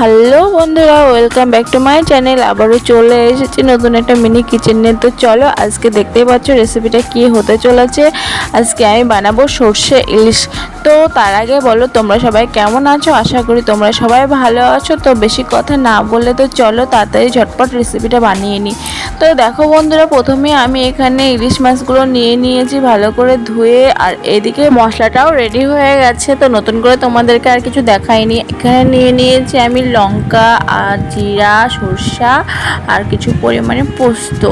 Hello বন্ধুরা welcome back to my channel আবারও চলে এসেছি নতুন একটা মিনি কিচেন তো চলো, আজকে দেখতেই পাচ্ছ রেসিপিটা কি হতে চলেছে। আজকে আমি বানাবো সর্ষে ইলিশ। তো তার আগে বলো, তোমরা সবাই কেমন আছো? আশা করি তোমরা সবাই ভালো আছো। তো বেশি কথা না বলে তো চলো, তাড়াতাড়ি ঝটপট রেসিপিটা বানিয়ে নিই তো দেখো বন্ধুরা, প্রথমে আমি এখানে ইলিশ মাছগুলো নিয়ে নিয়েছি ভালো করে ধুয়ে, আর এদিকে মশলাটাও রেডি হয়ে গেছে। তো নতুন করে তোমাদেরকে আর কিছু দেখাইনি। এখানে নিয়ে নিয়েছি আমি লঙ্কা, আর জিরা, সর্ষা, আর কিছু পরিমাণে পোস্ত।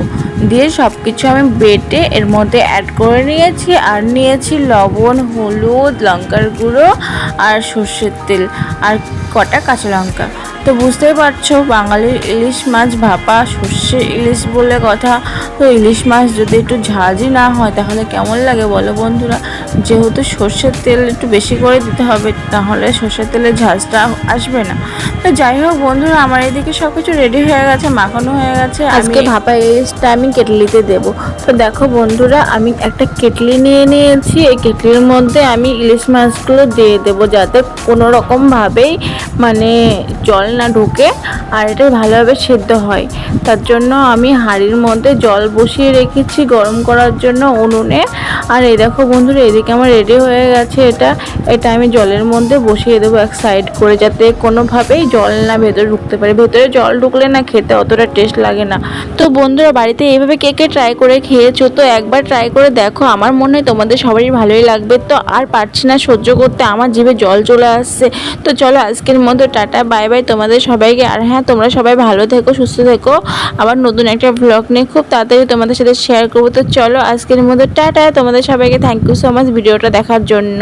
দিয়ে সব কিছু আমি বেটে এর মধ্যে অ্যাড করে নিয়েছি, আর নিয়েছি লবণ, হলুদ, লঙ্কার গুঁড়ো, আর সর্ষের তেল, আর কটা কাঁচা লঙ্কা। তো বুঝতেই পারছ বাঙালির ইলিশ মাছ ভাপা, সর্ষে ইলিশ বলে কথা। তো ইলিশ মাছ যদি একটু ঝাঁঝই না হয়, তাহলে কেমন লাগে বলো বন্ধুরা? যেহেতু সর্ষের তেল একটু বেশি করে দিতে হবে, তাহলে সর্ষের তেলের ঝাঁঝটা আসবে না। তো যাই হোক বন্ধুরা, আমার এদিকে সব কিছু রেডি হয়ে গেছে, মাখানো হয়ে গেছে আজকে ভাপা ইলিশটা আমি কেটলিতে দেবো। তো দেখো বন্ধুরা, আমি একটা কেটলি নিয়ে নিয়েছি, এই কেটলির মধ্যে আমি ইলিশ মাছগুলো দিয়ে দেবো যাতে কোনো রকমভাবেই মানে জল না ঢুকে আর এটা ভালোভাবে সেদ্ধ হয়। তার জন্য আমি হাঁড়ির মধ্যে জল বসিয়ে রেখেছি গরম করার জন্য উনুনে। আর এই দেখো বন্ধুরা, এদিকে আমার রেডি হয়ে গেছে এটা। এটা আমি জলের মধ্যে বসিয়ে দেবো এক সাইড করে যাতে কোনোভাবেই জল না ভেতরে ঢুকতে পারে। ভেতরে জল ঢুকলে না খেতে অতটা টেস্ট লাগে না। তো বন্ধুরা, বাড়িতে এইভাবে কে কে ট্রাই করে খেয়েছো? তো একবার ট্রাই করে দেখো। আমার মনে হয় তোমাদের সবারই ভালোই লাগবে। তো আর পারছি না সহ্য করতে। আমার জিভে জল চলে আসছে। তো চলো আজকের মতো টাটা, বাই বাই। তোমাদের সবাইকে আর হ্যাঁ তোমরা সবাই ভালো থেকো, সুস্থ থেকো। আবার নতুন একটা ব্লগ নিয়ে খুব তাড়াতাড়ি তোমাদের সাথে শেয়ার করব। তো চলো আজকের মতো, টাটা। তোমাদের সবাইকে থ্যাংক ইউ সো মাচ ভিডিওটা দেখার জন্য।